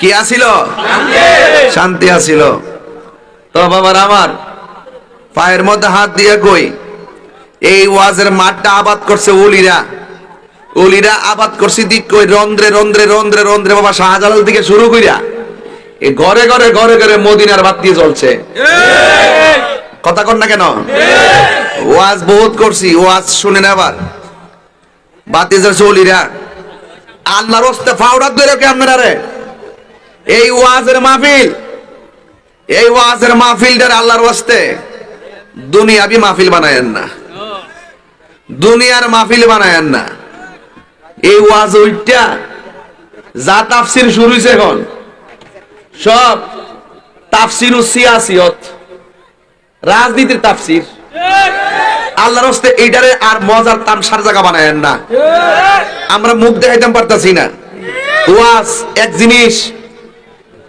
কি আসিল শান্তি আসিল তো বাবার আমার পায়ের মধ্যে হাত দিয়ে কই, এই ওয়াজের মাঠটা আবাদ করছে উলিরা উলিরা আবাদ করছে দিক কই, রন্ধ্রে রন্ধ্রে রন্ধ্রে রন্ধ্রে বাবা শাহজালাল থেকে শুরু কইরা। এই ঘরে ঘরে ঘরে ঘরে মদিনার বাতি জ্বলছে। কথা কর না কেন? ওয়াজ বহুত করছি, ওয়াজ শুনেন আবার। বাতি জ্বলছে উলিরা আল্লাহর হস্তে ফাউডার ধরে কে আপনারা রে এই ওয়াজের মাহফিল, এই ওয়াজের মাহফিলটার আল্লাহর হস্তে দুনিয়াবি মাহফিল বানায়েন না। দুনিয়ার মাহফিল বানায়েন না। এই ওয়াজ ওইটা যা তাফসির শুরু হয়েছে এখন, সব তাফসির সিয়াসিয়ত, রাজনীতির তাফসির। আল্লাহর হস্তে এইটারে আর মজার তামসার জায়গা বানায়েন না। আমরা মুখ দেখাইতাম পারতাছি না। ওয়াজ এক জিনিস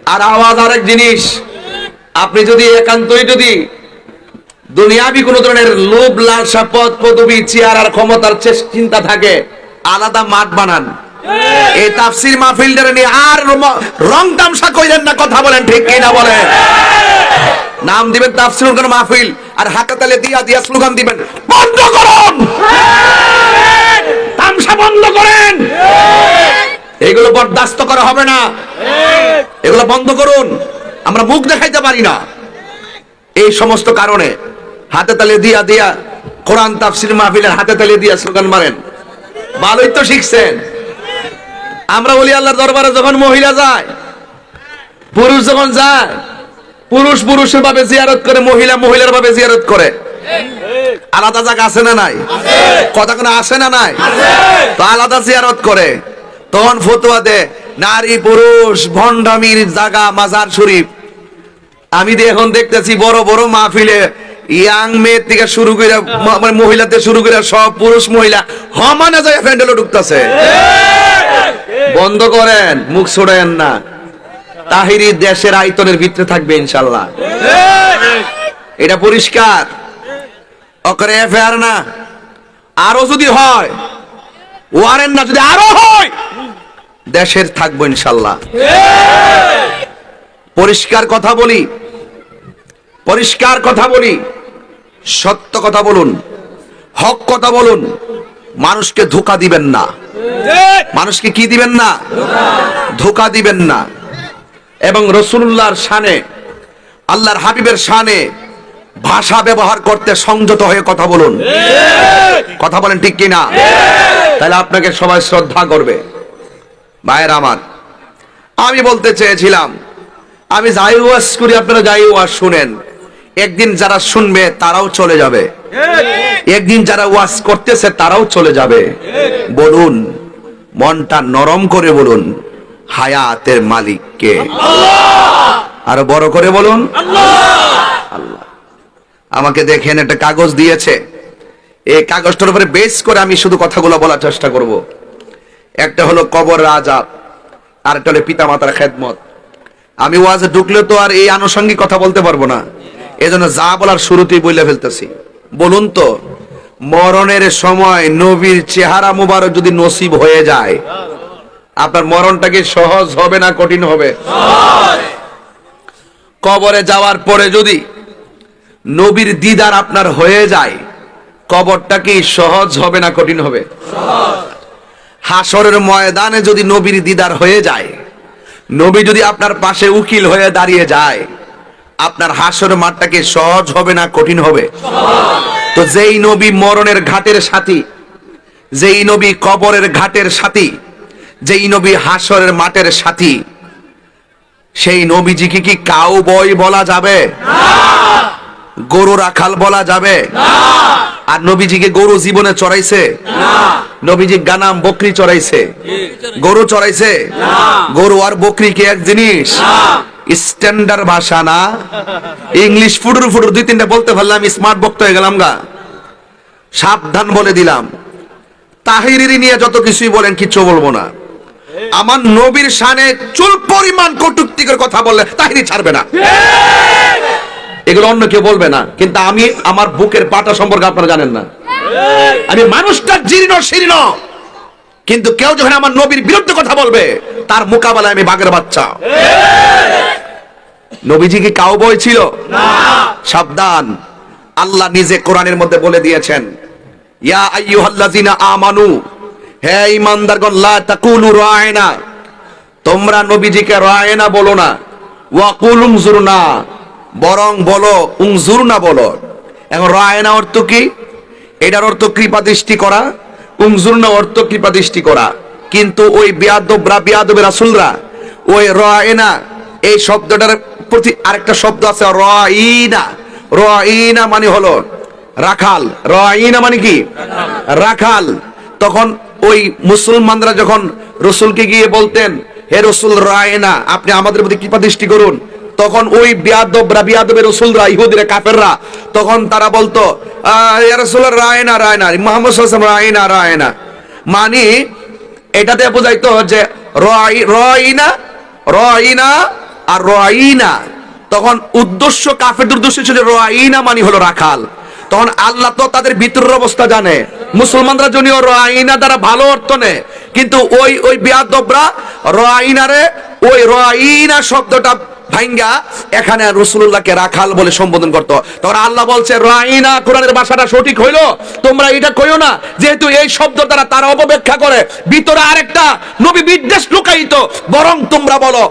আর আওয়াজ আরেক জিনিস। আপনি যদি একান্তই যদি দুনিয়াবি কোন ধরনের লোভ লালসা পদ পদবি চেয়ার আর ক্ষমতার চিন্তা থাকে আলাদা মাঠ বানান। এই তাফসির মাহফিলটারে নিয়ে আর রং তামসা কইলেন না কথা বলেন ঠিক কি না বলেন নাম দিবেন তাফসির কোন মাহফিল আর হাতে তালে দিয়া দিয়া স্লোগান দিবেন বন্ধ করুন। তামসা বন্ধ করেন। এগুলো বরদাস্ত করা হবে না। এগুলো বন্ধ করুন। আমরা মুখ দেখাইতে পারি না। এই সমস্ত কারণে হাতে তালে দিয়া দিয়া কোরআন তাফসির মাহফিলের হাতে তালে দিয়া স্লোগান মারেন। ভালোই তো শিখছেন। আমরা বলি আল্লাহর দরবারে যখন মহিলা যায় পুরুষ যখন যায় পুরুষ পুরুষের ভাবে জিয়ারত করে মহিলা মহিলার ভাবে জিয়ারত করে। আলাদা জায়গা আছে না নাই? কথা কোনো আছে না নাই? তো আলাদা জিয়ারত করে। তখন ফতুয়া দে, নারী পুরুষ, ভণ্ডামির জায়গা মাজার শরীফ। আমি এখন দেখতেছি বড় বড় মাহফিলে, ইয়াং মেয়ের থেকে শুরু করে মানে মহিলাতে শুরু করে সব পুরুষ মহিলা হমানে যায় প্যান্ডেলে ঢুকতেছে। বন্ধ করেন, মুখ ছড়েন না। তাহিরি দেশের আয়তনের ভিতরে থাকবে ইনশাল্লাহ। এটা পরিষ্কার। অকরে এফআইআর না। আরও যদি হয় ওয়ারেন্ট না যদি আরও হয়, দেশের থাকব ইনশাল্লাহ। পরিষ্কার কথা বলি, পরিষ্কার কথা বলি, সত্য কথা বলুন, হক কথা বলুন, মানুষকে ধোকা দিবেন না। মানুষকে কি দিবেন না? ধোকা দিবেন না। এবং রসুল্লাহর শানে, আল্লাহর হাবিবের শানে ভাষা ব্যবহার করতে সংযত হয়ে কথা বলুন। কথা বলেন ঠিক কিনা? তাহলে আপনাকে সবাই শ্রদ্ধা করবে। ভাইয়ের আমার আমি বলতে চেয়েছিলাম আমি যাই ওয়াজ করি আপনারা যাই ওয়াজ শুনেন। একদিন যারা শুনবে তারাও চলে যাবে। একদিন যারা ওয়াজ করতেছে তারাও চলে যাবে। বলুন মনটা নরম করে বলুন হায়াতের মালিককে। আরও বড় করে বলুন আল্লাহ। আমাকে দেখেন একটা কাগজ দিয়েছে। এই কাগজটার উপরে বেস করে আমি শুধু কথাগুলো বলার চেষ্টা করব। একটা হলো কবর আজাব আর একটা হলো পিতা মাতার খেদমত। আমি ওয়াজে ঢুকলে তো আর এই আনুষঙ্গিক কথা বলতে পারব না। এজন্য যা বলার শুরুতেই বলে ফেলতেছি। বলুন তো মরণের সময় নবীর চেহারা মুবারক যদি নসিব হয়ে যায় আপনার মরণটা কি সহজ হবে না কঠিন হবে? কবরে যাওয়ার পরে যদি নবীর দিদার আপনার হয়ে যায়। কবরটা কি সহজ হবে না কঠিন হবে? হাসরের ময়দানে যদি নবীর দিদার হয়ে যায়, নবী যদি আপনার পাশে উকিল হয়ে দাঁড়িয়ে যায়, আপনার হাসরের মাঠটাকে সহজ হবে না কঠিন হবে? তো যেই নবী মরণের ঘাটের সাথী, যেই নবী কবরের ঘাটের সাথী, যেই নবী হাসরের মাঠের সাথী, সেই নবীজিকে কি কাউ বই বলা যাবে? গরু রাখাল বলা যাবে। আর নবীজিকে গরু জীবনে চড়াইছে। নবীজি গানাম বকরি চড়াইছে। গরু চড়াইছে। গরু আর বকরি কি এক জিনিস? স্ট্যান্ডার্ড ভাষা না। ইংলিশ ফুটুর ফুটুর দুই তিনটা বলতে পারলাম স্মার্ট বক্তা হয়ে গেলাম গা। সাবধান বলে দিলাম। তাহিরি নিয়ে যত কিছুই বলেন কিচ্ছু বলব না। আমার নবীর শানে চুল পরিমাণ কটুক্তিকর কথা বললে তাহিরি ছাড়বে না। এগুলো অন্য কেউ বলবে না। কিন্তু আমি আমার বুকের পাটা সম্পর্কে আপনারা জানেন না। আমি মানুষটা জীর্ণ শীর্ণ। কিন্তু কেউ যখন আমার নবীর বিরুদ্ধে কথা বলবে তার মোকাবেলায় আমি বাঘের বাচ্চা। নবীজি কি কাউ বই ছিল সাবধান। আল্লাহ নিজে কোরআনের মধ্যে বলে দিয়েছেন ইয়া আইয়ুহাল্লাযিনা আমানু হে ঈমানদারগণ লা তাকুলু রায়না। তোমরা নবীজিকে রায়না বলো না। ওয়াকুল উনজুরনা বরং বলো উনজুরনা বলো। এখন রায়না অর্থ কি? এটার অর্থ কৃপা দৃষ্টি করা, উংজুর না অর্থ কৃপা দৃষ্টি করা। কিন্তু ওই বিয়াদবরা বিয়াদবের রাসূলরা, ওই রায়না এই শব্দটার প্রতি আরেকটা শব্দ আছে রাইনা রাইনা মানে হলো রাখাল। রাইনা মানে কি? রাখাল। তখন ওই মুসলমানরা যখন রসুলকে গিয়ে বলতেন, হে রসুল রায়না আপনি আমাদের প্রতি কৃপা দৃষ্টি করুন। তখন ওই বিয়াদবরা বিয়াদবের রসুলরা ইহুদিরা কাফেররা তখন তারা বলতো আহ, ইয়া রসুল রায়না রায়না মোহাম্মদ রায়না রায়না। মানে এটাতে বোঝাইতো যে রয়- রয়না রয়না আর রয়না। তখন উদ্দেশ্য কাফের উদ্দেশ্য ছিল রয়না মানে হলো রাখাল। তখন আল্লাহ তো তাদের ভিতরের অবস্থা জানে। মুসলমানরা জনীয় রয়না দ্বারা ভালো অর্থ নেয়। কিন্তু ওই ওই বিয়াদবরা রয়নারে ওই রয়না শব্দটা ভাঙ্গা এখানে রসুল্লাহকে রাখাল বলে সম্বোধন করতো। তখন আল্লাহ বলছে রাইনা কোরআনের ভাষাটা সঠিক হইল? তোমরা এটা কইও না? যেহেতু এই শব্দ দ্বারা তারা অপব্যাখ্যা করে ভিতরে আরেকটা নবী বিদ্বেষ লুকায়িত। বরং তোমরা বলো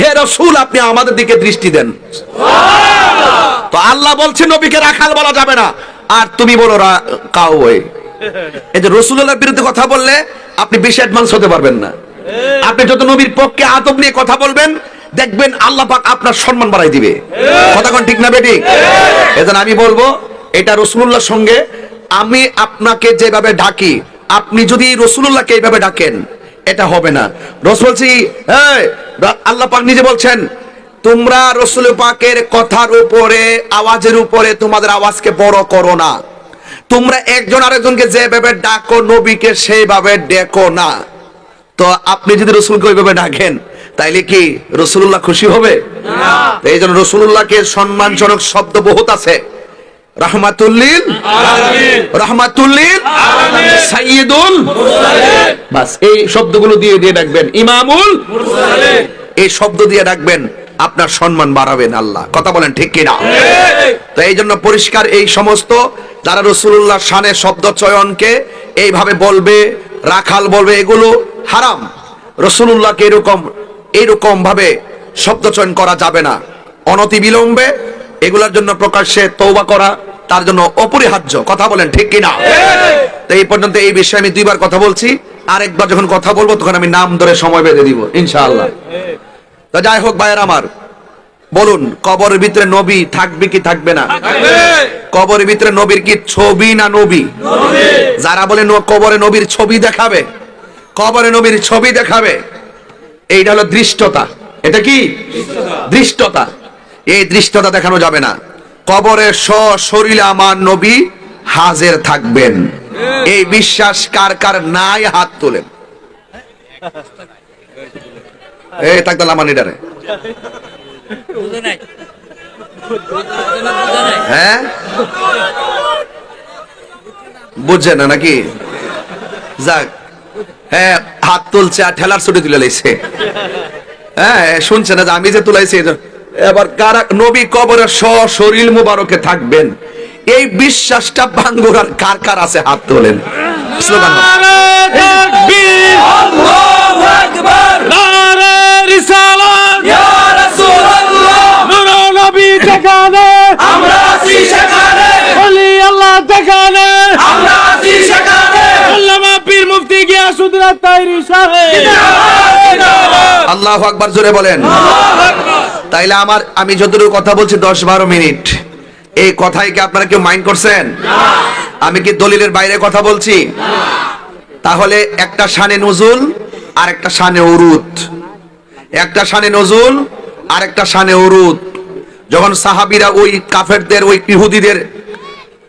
হে রসুল আপনি আমাদের দিকে দৃষ্টি দেন। তো আল্লাহ বলছে নবীকে রাখাল বলা যাবে না। আর তুমি বলো কাউ এই যে রসুল্লাহর বিরুদ্ধে কথা বললে আপনি বেশি অ্যাডভান্স হতে পারবেন না। আপনি যত নবীর পক্ষে আদব নিয়ে কথা বলবেন দেখবেন আল্লাহ পাক আপনার সম্মান বাড়াই দিবে। কথা কোন ঠিক না বেটি এজন্য আমি বলব এটা রসুল্লাহর সঙ্গে আমি আপনাকে যেভাবে ডাকি আপনি যদি রসুল্লাহকে এইভাবে ডাকেন এটা হবে না। রসুল বলছি হ্যাঁ আল্লাহ পাক নিজে বলছেন তোমরা রসুল পাকের কথার উপরে আওয়াজের উপরে তোমাদের আওয়াজকে বড় করো না। তোমরা একজন আরেকজনকে যেভাবে ডাকো নবীকে সেইভাবে ডেকো না। তো আপনি যদি রসুলকে ওইভাবে ডাকেন তাইলে কি রসুল্লাহ খুশি হবে? এই জন্য রসুল্লাহকে সম্মানজনক শব্দ বহুত আছে। রহমাতুল্লিল রহমাতুল্লিল সাইয়্যিদুল বাস এই শব্দগুলো দিয়ে দিয়ে ডাকবেন। ইমামুল এই শব্দ দিয়ে ডাকবেন আপনার সম্মান বাড়াবেন আল্লাহ। কথা বলেন ঠিক কিনা? তো এই জন্য পরিষ্কার এই সমস্ত যারা রসুল্লাহ শানে শব্দ চয়নকে এইভাবে বলবে রাখাল বলবে এগুলো হারাম। রসুল্লাহকে এরকম এরকম ভাবে শব্দ চয়ন করা যাবে না। অনতি বিলম্বে এগুলার জন্য প্রকাশ্যে তৌবা করা তার জন্য অপরিহার্য। কথা বলেন ঠিক কিনা? তো এই পর্যন্ত এই বিষয়ে আমি দুইবার কথা বলছি। আরেকবার যখন কথা বলব তখন আমি নাম ধরে সময় বেঁধে দিব ইনশাআল্লাহ। তো যাই হোক ভাইয়ের আমার বলুন কবরের ভিতরে নবী থাকবে কি থাকবে না? কবরের ভিতরে নবীর কি ছবি না নবী? যারা বলে কবরে নবীর ছবি দেখাবে কবরে নবীর ছবি দেখাবে। এইটা হলো দৃষ্টতা। এটা কি? দৃষ্টতা। এই দৃষ্টতা দেখানো যাবে না। কবরে শরীরে আমার নবী হাজের থাকবেন। এই বিশ্বাস কার কার নাই হাত তোলেন। এই থাকতাম আমার লিডারে। হ্যাঁ? বুঝছে না নাকি? যাক। হাত তুলছে আর ঠেলার ছুটি তুলে লাইছে। হ্যাঁ শুনছে না যে আমি যে তুলাইছি এবার কারা নবী কবরের শরীর মুবারকে থাকবেন। এই বিশ্বাসটা ভাঙ্গুরার কার কার আছে হাত তোলেন? স্লোগান আমরা আছি সেখানে। আল্লাহ আমরা আছি সেখানে। পীর মুফতি গিয়াসুদ্দিন তাইরি সাহেব। আল্লাহ আকবার জোরে বলেন। তাইলে আমার আমি যতটুকু কথা বলছি দশ বারো মিনিট। এই কথাই কি আপনারা কেউ মাইন্ড করছেন? আমি কি দলিলের বাইরে কথা বলছি? তাহলে একটা শানে নজুল আর একটা শানে উরুত একটা শানে নজুল আর একটা শানে উরুত যখন সাহাবিরা ওই কাফেরদের ওই ইহুদিদের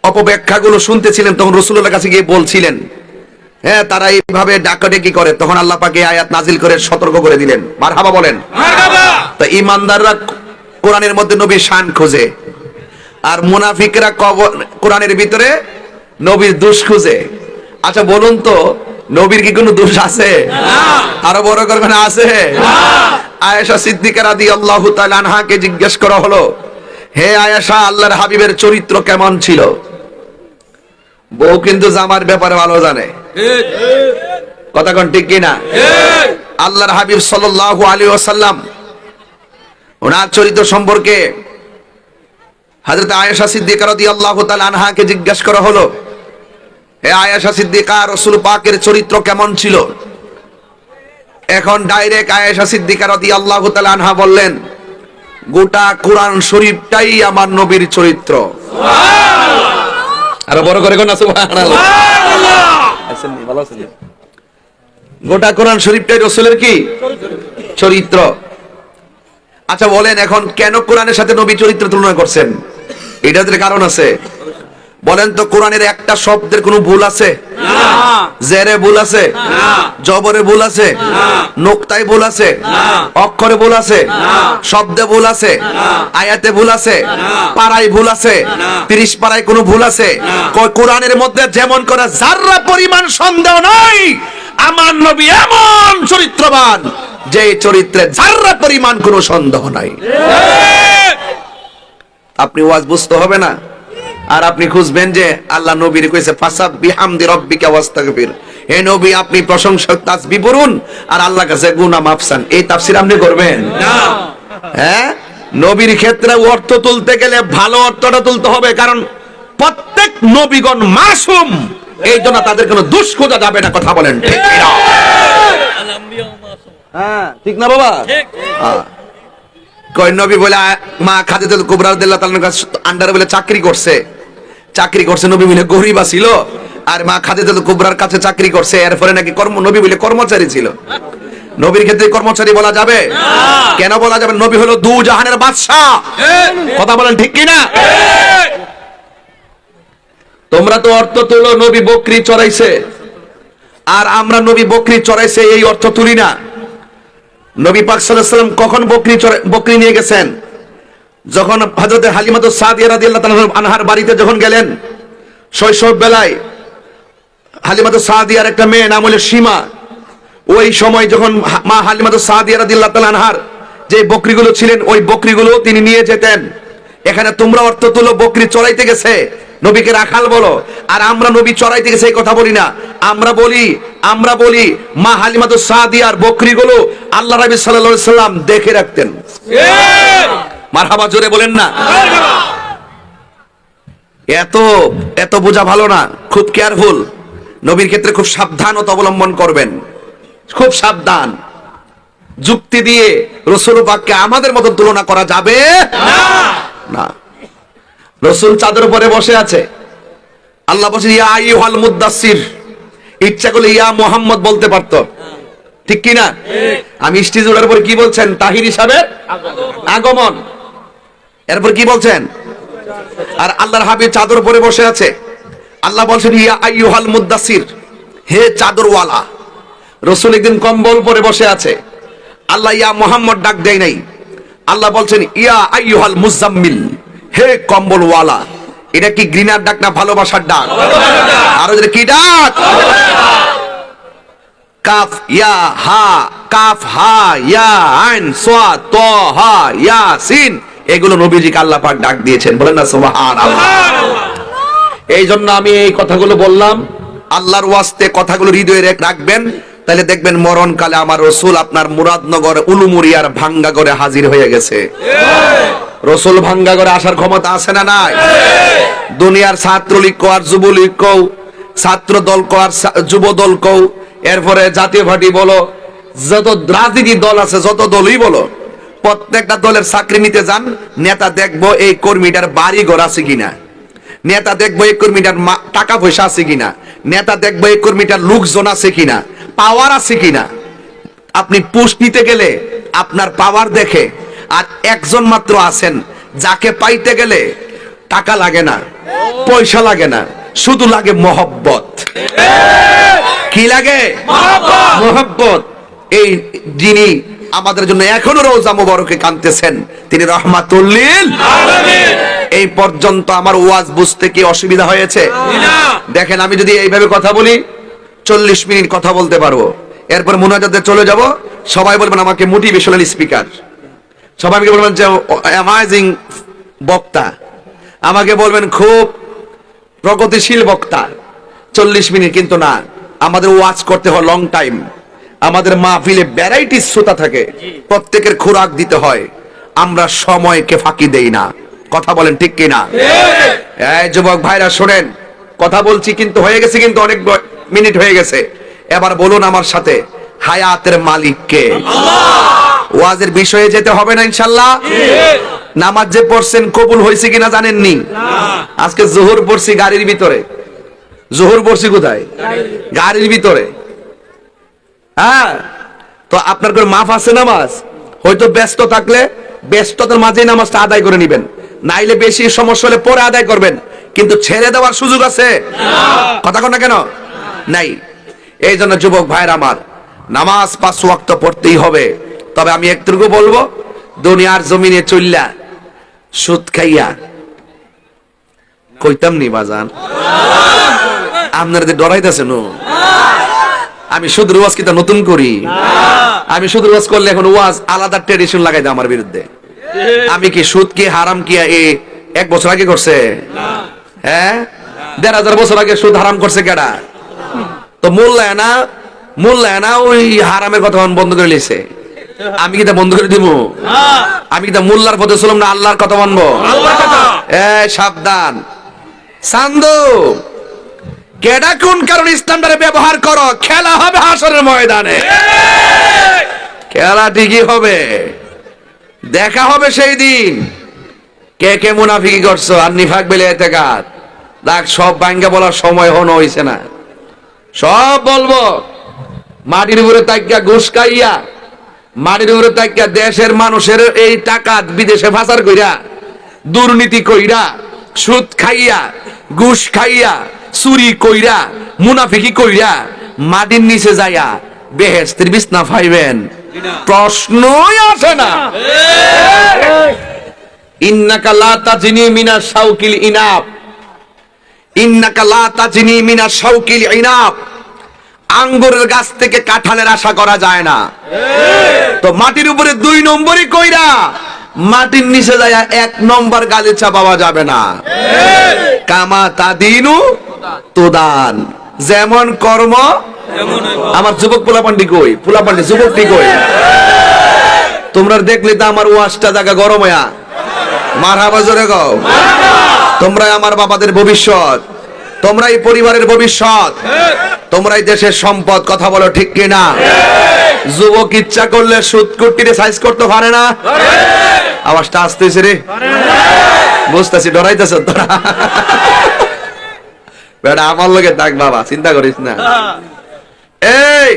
অপব্যাখ্যাগুলো শুনতেছিলেন তখন রসুলের কাছে গিয়ে বলছিলেন হ্যাঁ তারা এইভাবে ডাকাডাকি করে। তখন আল্লাহ পাকে আয়াত নাজিল করে সতর্ক করে দিলেন। মারহাবা বলেন। তো ইমানদাররা কোরআনের মধ্যে নবীর শান খোঁজে। আর মুনাফিকরা কোরআনের ভিতরে নবীর দোষ খুঁজে। আচ্ছা বলুন তো নবীর কি কোনো দোষ আছে? আরও বড় করবেন আছে? আয়েশা সিদ্দিকা রাদিয়াল্লাহু তাআলা আনহাকে জিজ্ঞেস করা হলো হে আয়েশা আল্লাহর হাবিবের চরিত্র কেমন ছিল? বউ কিন্তু জামার ব্যাপারে ভালো জানে। কথা কোন ঠিক কিনা? আল্লাহর হাবিব সাল্লাল্লাহু আলাইহি ওয়াসাল্লাম ওনার চরিত্র সম্পর্কে হযরত আয়েশা সিদ্দিকা রাদিয়াল্লাহু তাআলা আনহাকে জিজ্ঞেস করা হলো হে আয়েশা সিদ্দিকা রাসূল পাকের চরিত্র কেমন ছিল? এখন ডাইরেক্ট আয়েশা সিদ্দিকা রাদিয়াল্লাহু তাআলা আনহা বললেন গোটা কোরআন শরীফটাই আমার নবীর চরিত্র। আরও বড় করে কোন? ভালো আছেন গোটা কোরআন শরীফটাই রসুলের কি? চরিত্র। আচ্ছা বলেন এখন কেন কোরআনের সাথে নবী চরিত্র তুলনা করছেন? এটাদের কারণ আছে। বলেন তো কোরআনের একটা শব্দের কোনো ভুল আছে? জেরে ভুল আছে? জবরে ভুল আছে? নোক্তায় ভুল আছে? অক্ষরে ভুল আছে? শব্দে ভুল আছে? আয়াতে ভুল আছে? পাড়ায় ভুল আছে? তিরিশ পাড়ায় কোনো ভুল আছে? কোরআনের মধ্যে যেমন করে যার্রা পরিমাণ সন্দেহ নাই আমার নবী এমন চরিত্রবান যে চরিত্রে যার্রা পরিমাণ কোনো সন্দেহ নাই। আপনি ওয়াজ বুঝতে হবে না? আর আপনি খুঁজবেন যে আল্লাহ নবীর কইছে ফাসাব বিহামদি রব্বিকা ওয়াস্তাগফির। হে নবী আপনি প্রশংসা তাসবিহ পড়ুন আর আল্লাহ কাছে গুনাহ মাফসান এই তাফসীর আপনি করবেন? না। হ্যাঁ? নবীর ক্ষেত্রে অর্থ তুলতে গেলে ভালো অর্থটা তুলতে হবে কারণ প্রত্যেক নবীগণ মাসুম। এই জন্য তাদের কোনো দুষ খোঁজা যাবে না কথা বলেন ঠিক মাসুম হ্যাঁ ঠিক না বাবা? ঠিক। হ্যাঁ। কয় নবী বলে মা খাদিজাতুল কুবরা রাদিয়াল্লাহু তাআলার কাছে আন্ডারে বলে চাকরি করছে। চাকরি করছে নবী বলে গরিবা ছিল। আর মা খাদিজাতুল কুবরার কাছে চাকরি করছে এরপরে নাকি কর্ম নবী বলে কর্মচারী ছিল। নবীর ক্ষেত্রে কর্মচারী বলা যাবে? কেন বলা যাবে? নবী হলো দু জাহানের বাদশাহ। কথা বলেন ঠিক কি না তোমরা তো অর্থ তুলো নবী বকরি চড়াইছে। আর আমরা নবী বকরি চড়াইছে এই অর্থ তুলি না। নবী পাক সাল্লাল্লাহু আলাইহি সাল্লাম কখন বকরি বকরি নিয়ে গেছেন? যখন হযরত হালিমাতু আনহার বাড়িতে যখন গেলেন, শৈশব বেলায় হালিমাতু সাদিয়ার একটা মেয়ে নাম হলো সীমা। ওই সময় যখন মা হালিমাতু আনহার যে বকরিগুলো ছিলেন, ওই বকরিগুলো তিনি নিয়ে যেতেন। এখানে তোমরা অর্থ তুলো, বকরি চড়াইতে গেছে। নবীকে রাখাল বলো, আর আমরা নবী চড়াইতে গেছে, এই কথা বলি না। আমরা বলি আমরা বলি, মা হালিমাতু সাদিয়ার বকরিগুলো আল্লাহ রাবি সাল্লাম দেখে রাখতেন। মারহাবা জোরে বলেন না। এত এত বোঝা ভালো না। খুব কেয়ারফুল নবীর ক্ষেত্রে খুব সাবধানতা অবলম্বন করবেন। খুব সাবধান। যুক্তি দিয়ে রসুল পাককে আমাদের মতো তুলনা করা যাবে না। রসুল চাদর উপরে বসে আছে। আল্লাহ বলছেন ইয়া আইয়ুহাল মুদাসসির। ইচ্ছা করলে ইয়া মোহাম্মদ বলতে পারতো। ঠিক কি না আমি স্টেজ ওঠার পর কি বলছেন? তাহির হিসাবে আগমন। এরপর কি বলছেন? আর আল্লাহর হাবিব চাদর পরে বসে আছে। আল্লাহ বলছেন, ইয়া আইয়ুহাল মুদাসসির, হে চাদরওয়ালা, রসুল একদিন কম্বল পরে বসে আছে। আল্লাহ ইয়া মোহাম্মদ ডাক দেয় নাই। আল্লাহ বলছেন, ইয়া আইয়ুহাল মুজাম্মিল, হে কম্বলওয়ালা, এটা কি গ্রিনার ডাক না ভালোবাসার ডাক? আর যেটা কি ডাক? কাফ, ইয়া, হা, কাফ, হা, ইয়া, আইন, সোয়া, ত, হা ইয়া সিন এগুলো নবীজিকে আল্লাহ পাক ডাক দিয়েছেন। বলেন না সুবহানাল্লাহ। এই জন্য আমি এই কথাগুলো বললাম। আল্লাহর ওয়াস্তে কথাগুলো হৃদয়ে রেখ- রাখবেন। তাহলে দেখবেন মরণকালে আমার রসুল আপনার মুরাদনগর উলুমুরিয়ার ভাঙ্গা করে হাজির হয়ে গেছে। রসুল ভাঙ্গা করে আসার ক্ষমতা আছে না নাই? দুনিয়ার ছাত্রলীগ কো আর যুবলীগ কও ছাত্র দল কো আর যুব দল কও এরপরে জাতীয় পার্টি বলো যত রাজনীতি দল আছে যত দলই বলো প্রত্যেকটা দলের চাকরি নিতে যান নেতা দেখব এই কর্মীটার বাড়ি ঘর আছে কিনা। নেতা দেখব এই কর্মীটার টাকা পয়সা আছে কিনা। নেতা দেখব এই কর্মীটার লোকজন আছে কিনা। পাওয়ার আছে কিনা। আপনি পোস্ট নিতে গেলে আপনার পাওয়ার দেখে আর একজন মাত্র আছেন যাকে পাইতে গেলে টাকা লাগে না পয়সা লাগে না শুধু লাগে মহব্বত। কি লাগে? মহব্বত। এই যিনি আমাদের জন্য এখনও রোজা মুবারকে কানতেছেন তিনি রহমাতুল্লিল এই পর্যন্ত আমার ওয়াজ বুঝতে কি অসুবিধা হয়েছে? দেখেন আমি যদি এইভাবে কথা বলি চল্লিশ মিনিট কথা বলতে পারব। এরপর মোনাজাতে চলে যাব। সবাই বলবেন আমাকে মোটিভেশনাল স্পিকার সবাই আমাকে বলবেন যে অ্যামাইজিং বক্তা। আমাকে বলবেন খুব প্রগতিশীল বক্তা। চল্লিশ মিনিট কিন্তু না। আমাদের ওয়াচ করতে হয় লং টাইম আমাদের মাহফিলে ভ্যারাইটি শ্রোতা থাকে প্রত্যেকের খোরাক দিতে হয়। আমরা সময়কে ফাঁকি দেই না। কথা বলেন ঠিক কিনা? এই যুবক ভাইরা শোনেন কথা বলছি কিন্তু হয়ে গেছে কিন্তু অনেক মিনিট হয়ে গেছে। এবার বলুন আমার সাথে হায়াতের মালিককে ওয়াজের বিষয়ে যেতে হবে না ইনশাল্লাহ? নামাজ যে পড়ছেন কবুল হয়েছে কিনা জানেননি? আজকে জোহর পড়ছি গাড়ির ভিতরে। জোহর পড়ছি কোথায়? গাড়ির ভিতরে। হ্যাঁ? তো আপনার করে মাফ আছে নামাজ? হয়তো ব্যস্ত থাকলে ব্যস্ততার মাঝেই নামাজটা আদায় করে নিবেন। নাইলে বেশি সমস্যা হলে পরে আদায় করবেন। কিন্তু ছেড়ে দেওয়ার সুযোগ আছে? কথা কন না কেন? নাই। এই জন্য যুবক ভাইয়ের আমার নামাজ পাঁচ ওয়াক্ত পড়তেই হবে। তবে আমি একটুকু বলব দুনিয়ার জমিনে চললা সুদ খাইয়া কইতাম নি বাজান? আপনারা যে ডরাইতেছে নো আমি শুধু ওয়াজ কিতা নতুন করি? আমি শুধু ওয়াজ করলে এখন ওয়াজ আলাদা ট্রেডিশন লাগাই দেয় আমার বিরুদ্ধে। আমি কি সুদ কি হারাম কি এক বছর আগে করছে? হ্যাঁ? দেড় হাজার বছর আগে সুদ হারাম করছে কেডা? তো মূল্যায় না ওই হারামের কথা বন্ধ করে লিছে। আমি কি তা বন্ধ করে দিব? আমি কি তা মোল্লার পথে চললাম না আল্লাহর কথা মানবো? সাবধান। সান্দু কেডা কোন কারণ ইসলামটারে ব্যবহার করো? খেলা হবে হাসরের ময়দানে। খেলা ঠিকই হবে। দেখা হবে সেই দিন। কে কে মুনাফিকি করছ? আর নিফাক বেলে এতেকার দেখ, সব ব্যাঙ্গে বলার সময় হন হইছে না। সব বলব। মাটির উপরে তাকিয়া ঘুষ খাইয়া, মাটির উপরে তাকিয়া দেশের মানুষের এই টাকা বিদেশে ফাঁসার কইরা, দুর্নীতি কইরা, সুদ খাইয়া, ঘুষ খাইয়া চুরি কইরা, মুনাফিকি কইরা, মাটির নিচে যাইয়া বেহেস্তের বিছনা ফাইবেন। প্রশ্নই আসে না। ইন্নাকা লা মিনা ইন্নাকা মিনা আঙ্গুরের গাছ থেকে কাঁঠালের আশা করা যায় না। তো মাটির উপরে দুই নম্বরই কইরা, মাটির নিচে যায় এক নম্বর গালিচা পাওয়া যাবে না। কামা তোদান যেমন কর্ম, আমার যুবক পোলাপান্ডি কই? পোলাপান্ডি, যুবকটি কই? তোমরা দেখলে তো আমার ওয়াশটা জায়গা গরম হইয়া। মার হাবা জোরে গাও তোমরাই আমার বাবাদের ভবিষ্যৎ। তোমরাই পরিবারের ভবিষ্যৎ। তোমরাই দেশের সম্পদ, কথা বলো ঠিক কিনা? যুবক ইচ্ছা করলে সুদ কুটিরে সাইজ করতে পারে না। আওয়াজটা আসতেছে রে। বুঝতেছি, ডরাইতেছ তোরা। বেটা আমার লোকে থাক বাবা চিন্তা করিস না। এই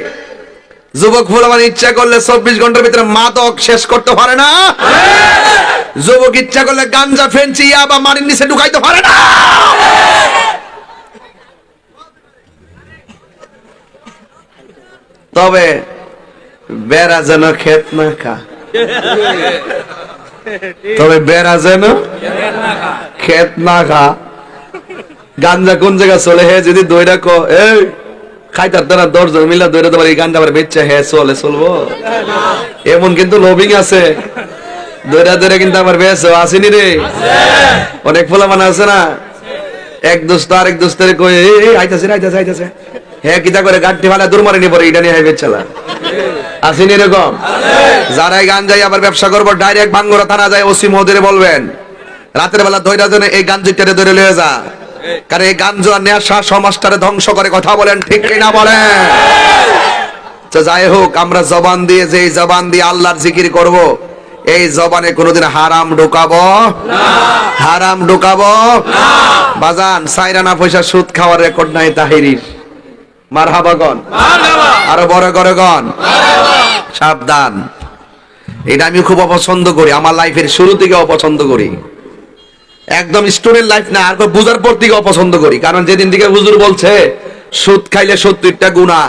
যুবক ফুলামান ইচ্ছা করলে চব্বিশ ঘণ্টার ভিতরে মাদক শেষ করতে পারে না। যুবক ইচ্ছা করলে গাঞ্জা ফেঞ্চি বা মাটির নিচে ঢুকাইতে পারে না। তবে বেড়া যেন খেত না খা। তবে বেড়া যেন খেত না খা। গাঞ্জা কোন জায়গা চলে? হে যদি দইরা কো এই খাইতার তারা দশজন মিলা দইরা তোমার এই গাঞ্জা আবার বেচছে হে চলে চলবো? এমন কিন্তু লোভিং আছে। দইরা দইরা কিন্তু আমার বেশ আসেনি রে। অনেক ফোলা মানে আছে না? এক দোস্ত আরেক দোস্তের কই এই আইতাছে রে, আইতাছে আইতাছে। হ্যাঁ কিতা করে গাড়ি ফালা দূর মারে নি পরে এটা নিয়ে হাইবে চালা আসেনি এরকম? যারাই গান যাই আবার ব্যবসা করব ডাইরেক্ট বাঙ্গুরা থানা যায় ওসি মহোদয় বলবেন রাতের বেলা ধৈরা জন্য এই গান জুইটারে ধরে লয়ে যা। কারণ এই গান জোয়া নেশা সমাজটারে ধ্বংস করে কথা বলেন ঠিক কিনা বলেন? তো যাই হোক আমরা জবান দিয়ে যে জবান দিয়ে আল্লাহর জিকির করব এই জবানে কোনোদিন হারাম ঢোকাবো? হারাম ঢোকাবো? বাজান সাইরানা পয়সা সুদ খাওয়ার রেকর্ড নাই তাহিরির। মার হাবাগন আরও বড় করে গন সাবধান। এটা আমি খুব অপছন্দ করি আমার লাইফের শুরু থেকে অপছন্দ করি। একদম স্টুডেন্ট লাইফ না, আর বুঝার পর থেকে অপছন্দ করি। কারণ যেদিন থেকে হুজুর বলছে, সুদ খাইলে সত্তরটা গুণা,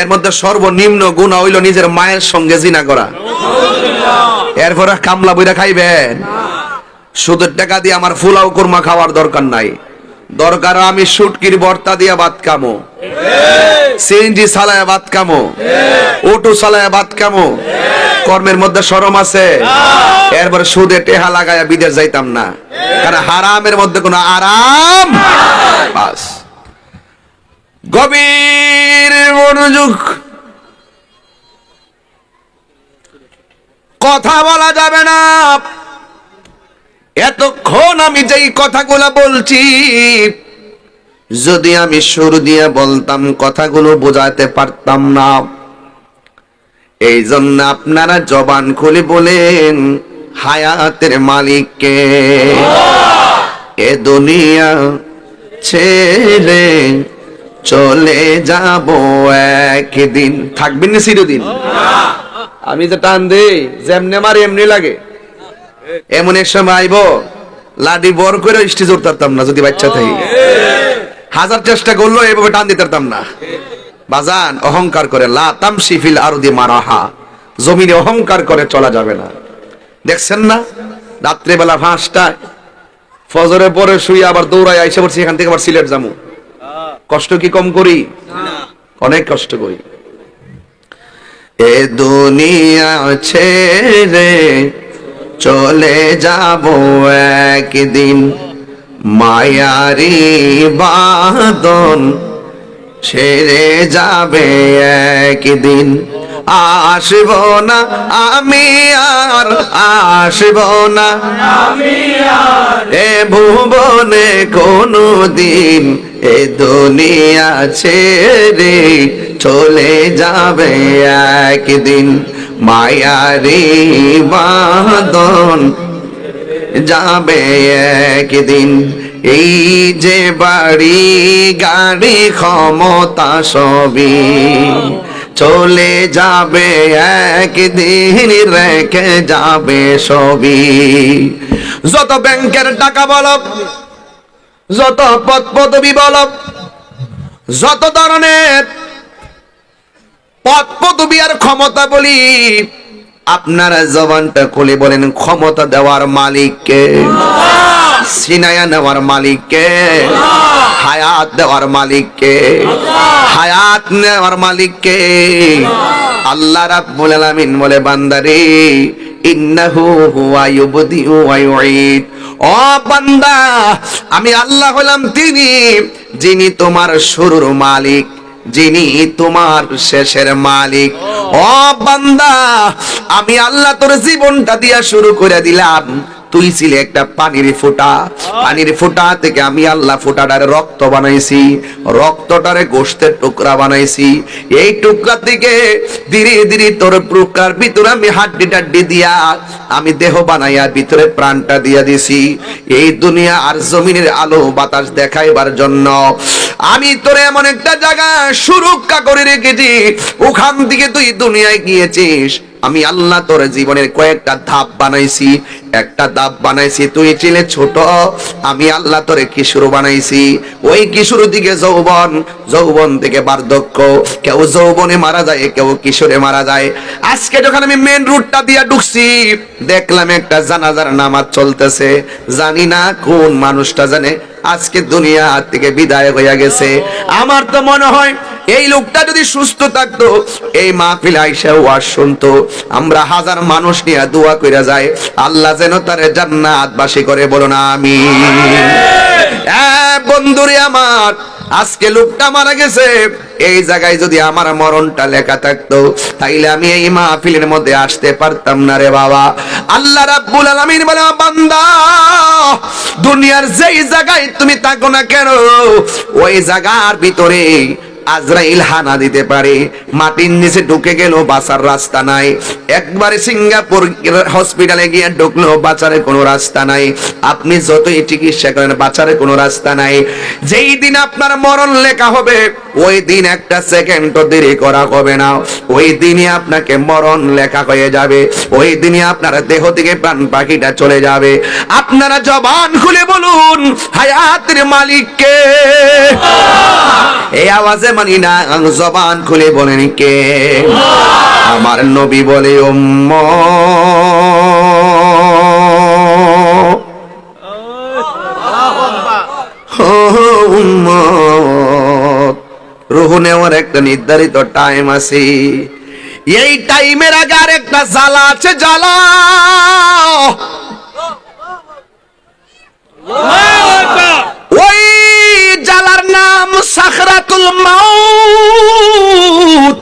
এর মধ্যে সর্বনিম্ন গুণা হইল নিজের মায়ের সঙ্গে জিনা করা। এরপরে কামলা বইরা খাইবেন সুদের টাকা দিয়ে আমার ফুলাও কুরমা খাওয়ার দরকার নাই। দরকার আমি সুটকির বর্তা দিয়া ভাত কামো সিএনজি সালায় ভাত কামো। অটো সালায় ভাত কামো। কর্মের মধ্যে শরম আছে। এরপরে সুদে টেহা লাগায়া বিদেশ যাইতাম না। কারণ হারামের মধ্যে কোনো আরাম বাস। গভীর মনোযোগ। কথা বলা যাবে না। এতক্ষণ আমি যেই কথাগুলো বলছি যদি আমি সুর দিয়ে বলতাম, কথাগুলো বোঝাতে পারতাম না। এই জন্য আপনারা জবান খুলে বলেন, হায়াতের মালিককে। এ দুনিয়া ছেড়ে চলে যাব একদিন। থাকবেন না চিরদিন? আমি তো টান দেই, যেমনে মারি এমনি লাগে। এমন এক সময় আইব লাডি বর করে স্টেজ উঠতাম না, যদি বাচ্চা থাকি। হাজার চেষ্টা করল এভাবে টান দিতে পারতাম না। বাজান, অহংকার করে, লা তামসি ফিল আরদি মারাহা। জমিনে অহংকার করে চলা যাবে না। দেখছেন না? রাত্রেবেলা ফাঁসটায় ফজরে পরে শুয়ে আবার দৌড়ায় আইসে পড়ছি, এখান থেকে আবার সিলেট যামু। কষ্ট কি কম করি? অনেক কষ্ট করি। এ দুনিয়া ছেড়ে চলে যাব একদিন। মায়ারি বাদন ছেড়ে যাবে একদিন। আসব না আমি আর আসব না এ ভুবনে কোনো দিন এ দুনিয়া ছেড়ে চলে যাবে একদিন। মায়ারি বাদন যাবে একদিন। এই যে বাড়ি, গাড়ি, ক্ষমতা সবই চলে যাবে একদিন, রেখে যাবে সবই। যত ব্যাংকের টাকা বলো যত পদ পদবি বলো যত ধরনের পদ পদবি আর ক্ষমতা বলি আপনারা জবানটা খুলে বলেন, ক্ষমতা দেওয়ার মালিককে সিনায়া নেওয়ার মালিককে, হায়াত দেওয়ার মালিককে, হায়াত নেওয়ার মালিককে। আল্লাহ রাব্বুল আলামিন বলে, বান্দারে, ইন্নাহু হুয়া ইউবদিউ ওয়া ইউঈদ। ও বান্দা, আমি আল্লাহ হলাম তিনি, যিনি তোমার শুরুর মালিক। যিনি তোমার শেষের মালিক। ও বান্দা আমি আল্লাহ তোর জীবনটা দিয়া শুরু করে দিলাম। তুই ছিলে একটা পানির ফোঁটা। পানির ফোঁটা থেকে আমি আল্লাহ ফোঁটাটারে রক্ত বানাইছি। রক্তটারে গোষ্ঠের টুকরা বানাইছি। এই টুকরা থেকে ধীরে ধীরে তোর টুকরার ভিতরে আমি হাড্ডি টাড্ডি দিয়া, আমি দেহ বানাইয়া ভিতরে প্রাণটা দিয়া দিছি। এই দুনিয়া আর জমিনের আলো বাতাস দেখাইবার জন্য আমি তোরে এমন একটা জায়গা সুরক্ষা করে রেখেছি। ওখান থেকে তুই দুনিয়ায় গিয়েছিস। আমি আল্লাহ তোর জীবনের কয়েকটা ধাপ বানাইছি, একটা ধাপ বানাইছি, তুই ছিলে ছোট, আমি আল্লাহ তোরে কিশোর বানাইছি। ওই কিশোর দিকে যৌবন যৌবন থেকে বার্ধক্য, কেউ যৌবনে মারা যায়, কেউ কিশোরে মারা যায়। আজকে যখন আমি মেন রুটটা দিয়া ঢুকছি, দেখলাম একটা জানাজার নামাজ চলতেছে। জানি না কোন মানুষটা জানে আজকে দুনিয়া থেকে বিদায় হইয়া গেছে। আমার তো মনে হয় এই লোকটা যদি সুস্থ থাকতো, এই মাহফিল আইসা ওয়াজ শুনতো। আমরা হাজার মানুষ নিয়ে দোয়া কইরা যায় আল্লাহ যেন তারে জান্নাতবাসী করে বলো না আমি বন্ধুরে আমার আজকে লোকটা মারা গেছে। এই জায়গায় যদি আমার মরণটা লেখা থাকতো, তাইলে আমি এই মাহফিলের মধ্যে আসতে পারতাম না রে বাবা। আল্লাহ রাব্বুল আলামিন বলে বান্দা, দুনিয়ার যেই জায়গায় তুমি থাকো না কেন, ওই জায়গার ভিতরে আজরাইল হানা দিতে পারে। মাটির নিচে ঢুকে গেল, বাঁচার রাস্তা নাই। একবারে সিঙ্গাপুর হসপিটালে গিয়ে ঢুকলো, বাঁচার কোনো রাস্তা নাই। আপনি যতই চিকিৎসা করেন, বাঁচার কোনো রাস্তা নাই। যেই দিন আপনার মরণ লেখা হবে ওই দিন একটা সেকেন্ডও দেরি করা হবে না। ওই দিনই আপনাকে মরণ লেখা হয়ে যাবে। ওই দিনই আপনার দেহ থেকে প্রাণ পাখিটা চলে যাবে। আপনারা জবান খুলে বলুন হায়াতের মালিককে। এই আওয়াজে মানি না জবান খুলে বলেন কে? আমার নবী বলে উম্ম। উম্মা। রুহু নেওয়ার একটা নির্ধারিত টাইম আছে। এই টাইমের আগে আর একটা জ্বালা আছে জ্বালা। ওই জ্বালার নাম সাখরাতুল মাউত।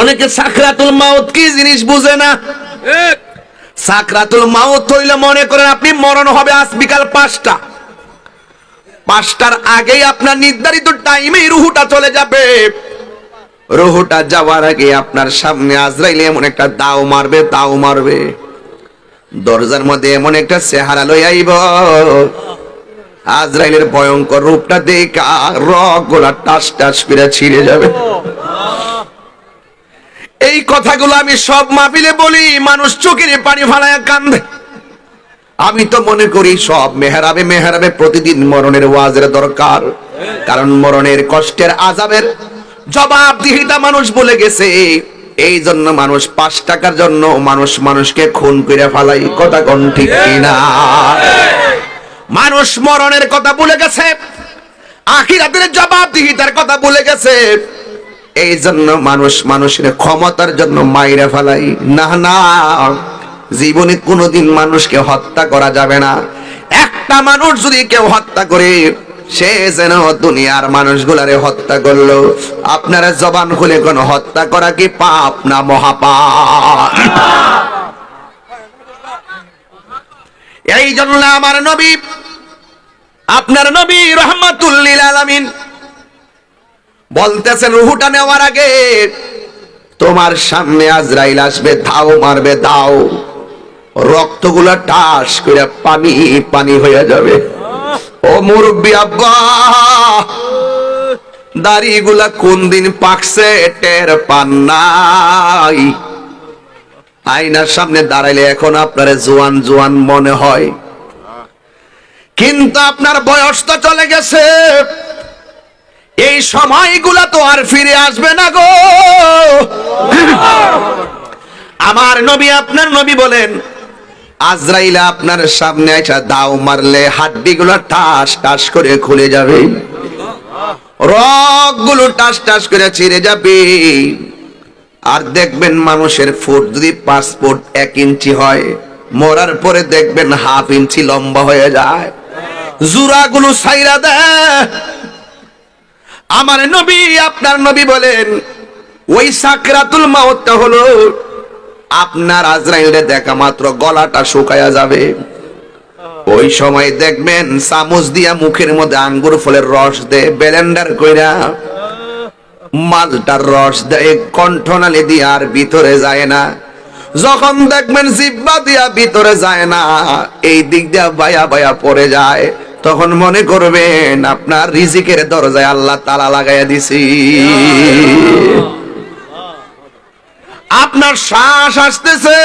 অনেকে সাখরাতুল মাউত কি জিনিস বুঝে না? সাকরাতুল মাউত হইলে মনে করেন আপনি মরণ হবে আজ বিকাল পাঁচটা। পাঁচটার আগেই আপনার নির্ধারিত টাইমে রুহুটা চলে যাবে। রুহুটা যাওয়ার আগে আপনার সামনে আজরাইলে এমন একটা দাও মারবে দাও মারবে। দরজার মধ্যে এমন একটা চেহারা লই আইব। আজরাইলের ভয়ঙ্কর রূপটা দেখা রক গোলা টাস টাস করে ছিঁড়ে যাবে। এই কথাগুলো আমি সব মাহফিলে বলি, মানুষ চোখের পানি ফালায় কান্দে আমি তো মনে করি সব মেহরাবে মেহরাবে প্রতিদিন মরণের ওয়াজের দরকার। কারণ মরণের কষ্টের আজাবের জবাবদিহিতা মানুষ বলে গেছে। এই জন্য মানুষ পাঁচ টাকার জন্য মানুষ মানুষকে খুন করে ফালাই। কথা কোন ঠিক কিনা? মানুষ মরণের কথা ভুলে গেছে, আখিরাতের জবাবদিহিতার কথা বলে গেছে। এই জন্য মানুষ মানুষের ক্ষমতার জন্য মাইরা ফেলাই। না না। জীবনে কোনোদিন মানুষকে হত্যা করা যাবে না। একটা মানুষ যদি কেউ হত্যা করে, সে যেন দুনিয়ার মানুষগুলারে হত্যা করল। আপনারা জবান খুলে কোন হত্যা করা কি পাপ না মহাপাপ? এই জন্য আমার নবী, আপনার নবী রহমাতুল্লিল আলামিন বলতেছেন রুহুটা নেওয়ার আগে তোমার সামনে আজরাইল আসবে দাও মারবে, দাও। রক্তগুলা টাস করে পানি পানি হয়ে যাবে। ও মুরব্বী আব্বা, দাড়িগুলা কোন দিন পাকছে টের পান নাই। আয়নার সামনে দাঁড়াইলে এখন আপনার জোয়ান জোয়ান মনে হয়। কিন্তু আপনার বয়স তো চলে গেছে। এই সময়গুলা তো আর ফিরে আসবে না গো। আমার নবী, আপনার নবী বলেন আজরাইলা আপনার সামনে আইসা দাও মারলে হাড্ডিগুলো টাস টাস করে খুলে যাবে। রগগুলো টাস টাস করে ছিঁড়ে যাবে। আর দেখবেন মানুষের ফুট যদি ফুট এক ইঞ্চি হয়, মরার পরে দেখবেন হাফ ইঞ্চি লম্বা হয়ে যায়। জুরাগুলো সাইরা দেয়। আমার নবী, আপনার নবী বলেন, ওই সাকরাতুল মাউতটা হলো আপনার আজরাইলে দেখা মাত্র গলাটা শুকায়া যাবে। ওই সময় দেখবেন চামচ দিয়া মুখের মধ্যে আঙ্গুর ফলের রস দে বেলেন্ডার কইরা। মালটার রস দেয়, কণ্ঠনালী দিয়ে আর ভিতরে যায় না। যখন দেখবেন জিব্বা দিয়া ভিতরে যায় না, এই দিক দিয়া বায়া বায়া পড়ে যায়, তখন মনে করবেন আপনার রিজিকের দরজায় আল্লাহ তালা লাগাইয়া দিছি। আপনার শ্বাস আসতেছে।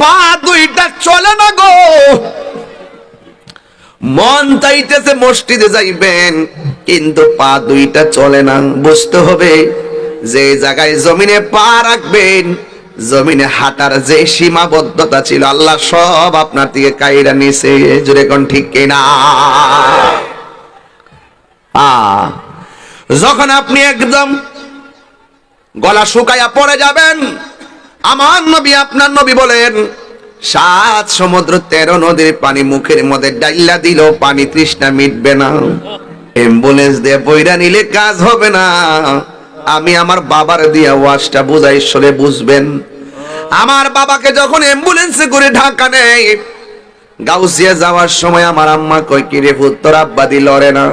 পা দুইটা চলে না গো। মন চাইতেছে মসজিদে যাইবেন, কিন্তু পা দুইটা চলে না। বুঝতে হবে, যে জায়গায় জমিনে পা রাখবেন, জমিনে হাঁটার যে সীমাবদ্ধতা ছিল, আল্লাহ সব আপনার দিকে কাইরা নিছে জুড়ে কোন ঠিক কিনা? যখন আপনি একদম গলা শুকাইয়া পড়ে যাবেন। আমার নবী আপনার নবী বলেন, সাত সমুদ্র তেরো নদীর পানি মুখের মধ্যে ডাইলা দিল, পানি তৃষ্ণা মিটবে না। অ্যাম্বুলেন্স দিয়ে বইরা নিলে কাজ হবে না। আমি আমার বাবার দিয়া ওয়াজটা বুঝাই, সরে বুঝবেন। আমার বাবাকে যখন অ্যাম্বুলেন্সে করে ঢাকা নেয়, গাউসিয়া যাওয়ার সময় আমার আম্মা কই কি রে পুত্তর আব্বা দি লড়ে না।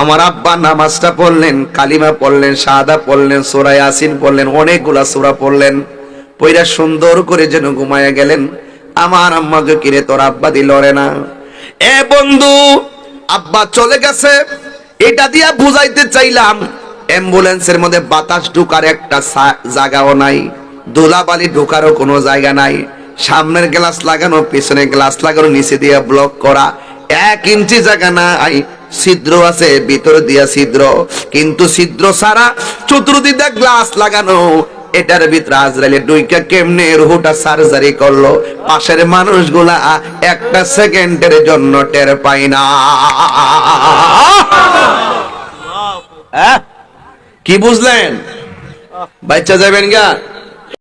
আমার আব্বা নামাজটা পড়লেন, কালিমা পড়লেন সাদা পড়লেন, সোরা ইয়াসিন পড়লেন, অনেকগুলা সোরা পড়লেন, পইরা সুন্দর করে যেন ঘুমায়া গেলেন। আমার আম্মাকে কিরে, তোর আব্বা দি লড়ে না। এ বন্ধু, আব্বা চলে গেছে। এটা দিয়া বুঝাইতে চাইলাম, অ্যাম্বুলেন্সের মধ্যে বাতাস ঢুকার একটা জায়গাও নাই, ধুলাবালি ঢুকারও কোনো জায়গা নাই। সামনের গ্লাস লাগানো পিছনে গ্লাস লাগানো, নিচে দিয়ে ব্লক করা, এক ইঞ্চি জায়গা নাই। ছিদ্র আছে, ভিতর দিয়া ছিদ্র। কিন্তু ছিদ্র ছাড়া চতুর্দিকে গ্লাস লাগানো, এটার ভিতরে আজরাইলে ডুইকা কেমনে রুহুটা সার্জারি করল? পাশের মানুষগুলা একটা সেকেন্ডের জন্য টের পাই না। কি বুঝলেন? বাচ্চা যাবেন গা?